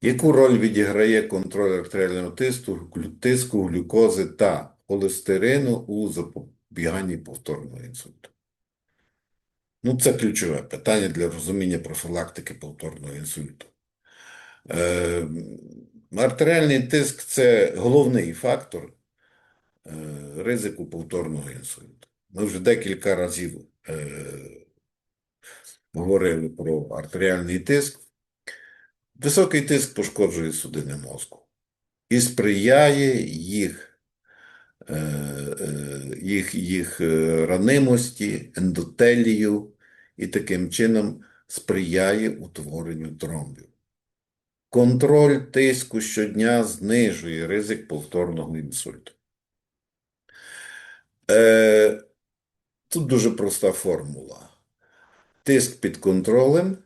Яку роль відіграє контроль артеріального тиску, тиску, глюкози та холестерину у запобіганні повторного інсульту? Ну, це ключове питання для розуміння профілактики повторного інсульту. Е, артеріальний тиск це головний фактор е, ризику повторного інсульту. Ми вже декілька разів е, говорили про артеріальний тиск. Високий тиск пошкоджує судини мозку і сприяє їх, е, е, їх, їх е, ранимості, ендотелію і таким чином сприяє утворенню тромбів. Контроль тиску щодня знижує ризик повторного інсульту. Тут дуже проста формула. Тиск під контролем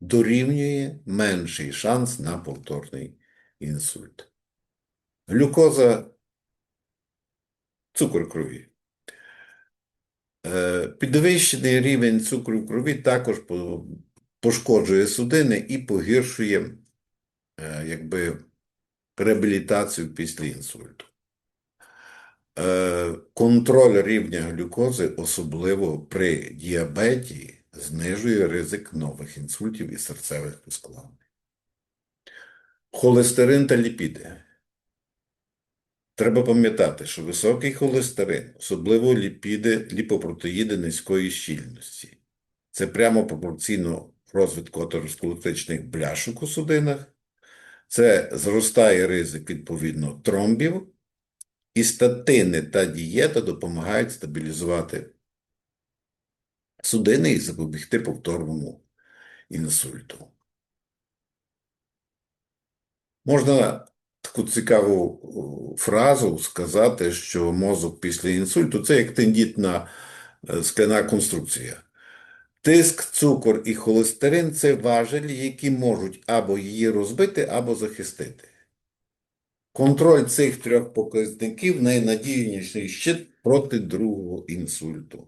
дорівнює менший шанс на повторний інсульт. Глюкоза цукор крові. Е, Підвищений рівень цукру в крові також пошкоджує судини і погіршує е, якби, реабілітацію після інсульту. Е, Контроль рівня глюкози, особливо при діабеті, знижує ризик нових інсультів і серцевих ускладнень. Холестерин та ліпіди. Треба пам'ятати, що високий холестерин, особливо ліпіди, ліпопротеїди низької щільності, це прямо пропорційно розвитку атеросклеротичних бляшок у судинах, це зростає ризик відповідно тромбів, і статини та дієта допомагають стабілізувати судини і запобігти повторному інсульту. Можна таку цікаву фразу сказати, що мозок після інсульту це як тендітна е, скляна конструкція. Тиск, цукор і холестерин це важелі, які можуть або її розбити, або захистити. Контроль цих трьох показників найнадійніший щит проти другого інсульту.